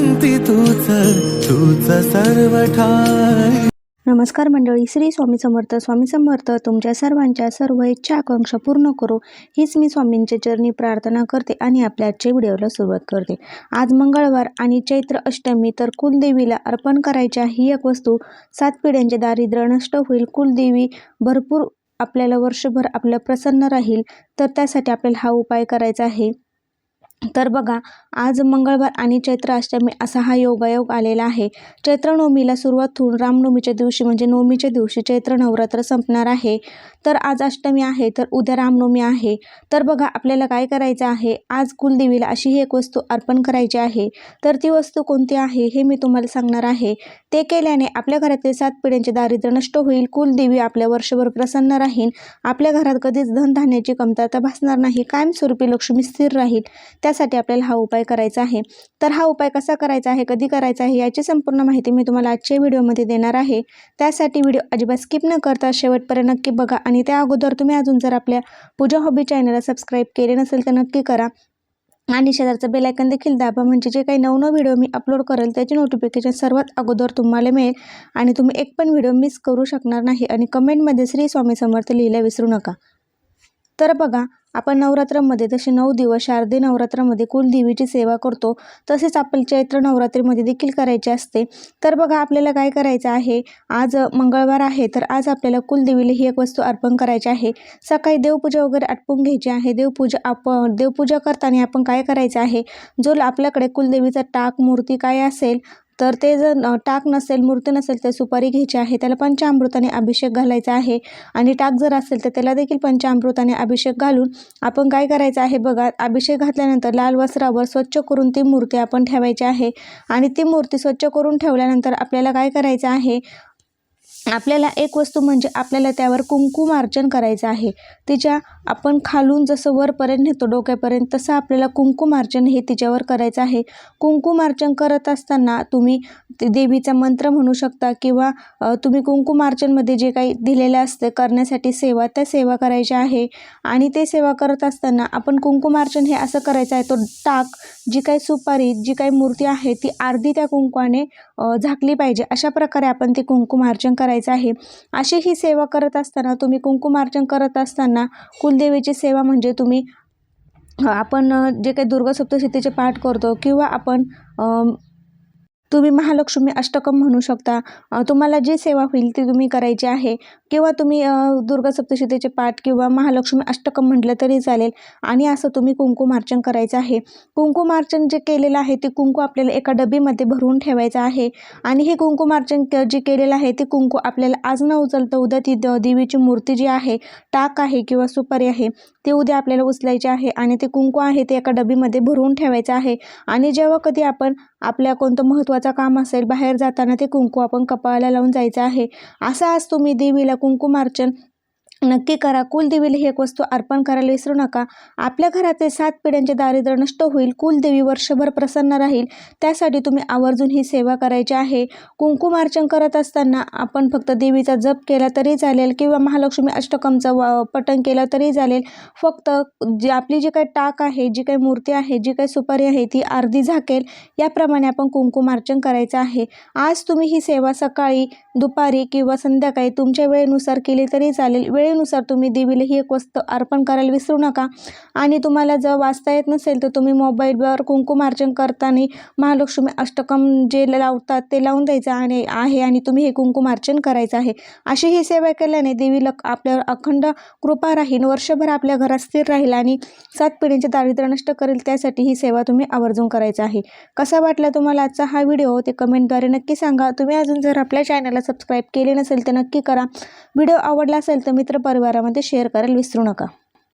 शांती तूच तूच सर्व ठाई नमस्कार मंडळी श्री स्वामी समर्थ स्वामी समर्थ तुमच्या सर्वांच्या सर्व इच्छा आकांक्षा पूर्ण करो. हीच मी स्वामींच्या चरणी प्रार्थना करते आणि आपल्या आजच्या व्हिडिओला सुरुवात करते. आज मंगळवार आणि चैत्र अष्टमी तर कुलदेवीला अर्पण करायच्या ही एक वस्तू सात पिढ्यांचे दारिद्र्य नष्ट होईल. कुलदेवी भरपूर आपल्याला वर्षभर आपलं प्रसन्न राहील तर त्यासाठी आपल्याला हा उपाय करायचा आहे. तर बघा आज मंगळवार आणि चैत्र अष्टमी असा हा योगायोग आलेला आहे. चैत्र नवमीला सुरुवात होऊन रामनवमीच्या दिवशी म्हणजे नवमीच्या दिवशी चैत्र नवरात्र संपणार आहे. तर आज अष्टमी आहे तर उद्या रामनवमी आहे. तर बघा आपल्याला काय करायचं आहे? आज कुलदेवीला अशी ही एक वस्तू अर्पण करायची आहे. तर ती वस्तू कोणती आहे हे मी तुम्हाला सांगणार आहे. ते केल्याने आपल्या घरातील सात पिढ्यांचे दारिद्र्य नष्ट होईल कुलदेवी आपल्या वर्षभर प्रसन्न राहील आपल्या घरात कधीच धनधान्याची कमतरता भासणार नाही कायमस्वरूपी लक्ष्मी स्थिर राहील. त्या त्यासाठी आपल्याला हा उपाय करायचा आहे? तर हा उपाय कसा करायचा आहे? कधी करायचा आहे? याची संपूर्ण माहिती मी तुम्हाला आजच्या व्हिडिओमध्ये देणार आहे. त्यासाठी व्हिडिओ अजिबात स्किप न करता शेवटपर्यंत नक्की बघा आणि त्या अगोदर तुम्ही अजून जर आपल्या पूजा हॉबी चॅनलला सबस्क्राईब केले नसेल तर नक्की करा. आणि शेजारचं बेलायकन देखील दाबा म्हणजे जे काही नवनव व्हिडिओ मी अपलोड करेल त्याची नोटिफिकेशन सर्वात अगोदर तुम्हाला मिळेल. आणि तुम्ही एक पण व्हिडिओ मिस करू शकणार नाही आणि कमेंटमध्ये श्री स्वामी समर्थ लिहिला विसरू नका. तर बघा आपण नवरात्रामध्ये जसे नऊ दिवस शारदीय नवरात्रामध्ये कुलदेवीची सेवा करतो तसेच आपण चैत्र नवरात्रीमध्ये देखील करायचे असते. तर बघा आपल्याला काय करायचं आहे? आज मंगळवार आहे तर आज आपल्याला कुलदेवीला ही एक वस्तू अर्पण करायची आहे. सकाळी देवपूजा वगैरे आटपून घ्यायची आहे. देवपूजा आपण देवपूजा करताना आपण काय करायचं आहे? जो आपल्याकडे कुलदेवीचा टाक मूर्ती काय असेल तर ते जर टाक नसेल मूर्ती नसेल तर सुपारी घ्यायची आहे त्याला पंचामृताने अभिषेक घालायचा आहे. आणि टाक जर असेल तर त्याला देखील पंचामृताने अभिषेक घालून आपण काय करायचं आहे बघा अभिषेक घातल्यानंतर लाल वस्त्रावर स्वच्छ करून ती मूर्ती आपण ठेवायची आहे. आणि ती मूर्ती स्वच्छ करून ठेवल्यानंतर आपल्याला काय करायचं आहे आपल्याला एक वस्तू म्हणजे आपल्याला त्यावर कुंकुमार्चन करायचं आहे. तिच्या आपण खालून जसं वरपर्यंत नेतो डोक्यापर्यंत तसं आपल्याला कुंकुमार्चन हे तिच्यावर करायचं आहे. कुंकुमार्चन करत असताना तुम्ही ते देवीचा मंत्र म्हणू शकता किंवा तुम्ही तुम्ही कुंकुमार्चनमध्ये जे काही दिलेलं असतं करण्यासाठी सेवा त्या सेवा करायच्या आहे. आणि ते सेवा करत असताना आपण कुंकुमार्चन हे असं करायचं आहे तो टाक जी काही सुपारी जी काही मूर्ती आहे ती अर्धी त्या कुंकवाने झाकली पाहिजे. अशा प्रकारे आपण ते कुंकुमार्चन करायचं आहे. अशी ही सेवा करत असताना तुम्ही कुंकुमार्चन करत असताना कुलदेवीची सेवा म्हणजे तुम्ही आपण जे काही दुर्गा सप्तशतीचे पाठ करतो किंवा आपण तुम्ही महालक्ष्मी अष्टकम म्हणू शकता. तुम्हाला जी सेवा होईल ती तुम्ही करायची आहे. किंवा तुम्ही दुर्गा सप्तशतीचे पाठ किंवा महालक्ष्मी अष्टकम म्हटलं तरी चालेल. आणि असं तुम्ही कुंकुमार्चन करायचं आहे. कुंकुमार्चन जे केलेलं आहे ते कुंकू आपल्याला एका डबीमध्ये भरून ठेवायचं आहे. आणि हे कुंकुमार्चन जे केलेलं आहे ते कुंकू आपल्याला आज न उचलतं उद्या ती द- देवीची मूर्ती जी आहे टाक आहे किंवा सुपारी आहे ते उद्या आपल्याला उचलायचे आहे. आणि ते कुंकू आहे ते एका डबीमध्ये भरून ठेवायचं आहे. आणि जेव्हा कधी आपण आपल्या कोणतं महत्त्वाचं काम असेल बाहेर जाताना ते कुंकू आपण कपाळाला लावून जायचं आहे. असं आज तुम्ही देवीला कुंकुमार्चन नक्की करा. कुलदेवीला ही एक वस्तू अर्पण करायला विसरू नका. आपल्या घरातील सात पिढ्यांचे दारिद्र्य नष्ट होईल. कुलदेवी वर्षभर प्रसन्न राहील. त्यासाठी तुम्ही आवर्जून ही सेवा करायची आहे. कुंकुमार्चन करत असताना आपण फक्त देवीचा जप केला तरी चालेल किंवा महालक्ष्मी अष्टकमचं व पठण केलं तरी चालेल. फक्त जी आपली जी काही टाक आहे जी काही मूर्ती आहे जी काही सुपारी आहे ती अर्धी झाकेल. याप्रमाणे आपण कुंकुमार्चन करायचं आहे. आज तुम्ही ही सेवा सकाळी दुपारी किंवा संध्याकाळी तुमच्या वेळेनुसार केली तरी चालेल. वेळ वेळेनुसार तुम्ही देवीला ही एक वस्तू अर्पण करायला विसरू नका. आणि तुम्हाला जर वाचता येत नसेल तर तुम्ही मोबाईलवर कुंकुमार्चन करताना महालक्ष्मी अष्टकम जे लावतात ते लावून द्यायचं आणि आहे आणि तुम्ही हे कुंकुमार्चन करायचं आहे. अशी ही सेवा केल्याने देवीला आपल्यावर अखंड कृपा राहील वर्षभर आपल्या घरात स्थिर राहील आणि सात पिढींचे दारिद्र्य नष्ट करेल त्यासाठी ही सेवा तुम्ही आवर्जून करायचं आहे. कसा वाटला तुम्हाला आजचा हा व्हिडिओ? ते कमेंटद्वारे नक्की सांगा. तुम्ही अजून जर आपल्या चॅनलला सबस्क्राईब केले नसेल तर नक्की करा. व्हिडिओ आवडला असेल तर मित्र परिवारामध्ये शेअर करायला विसरू नका.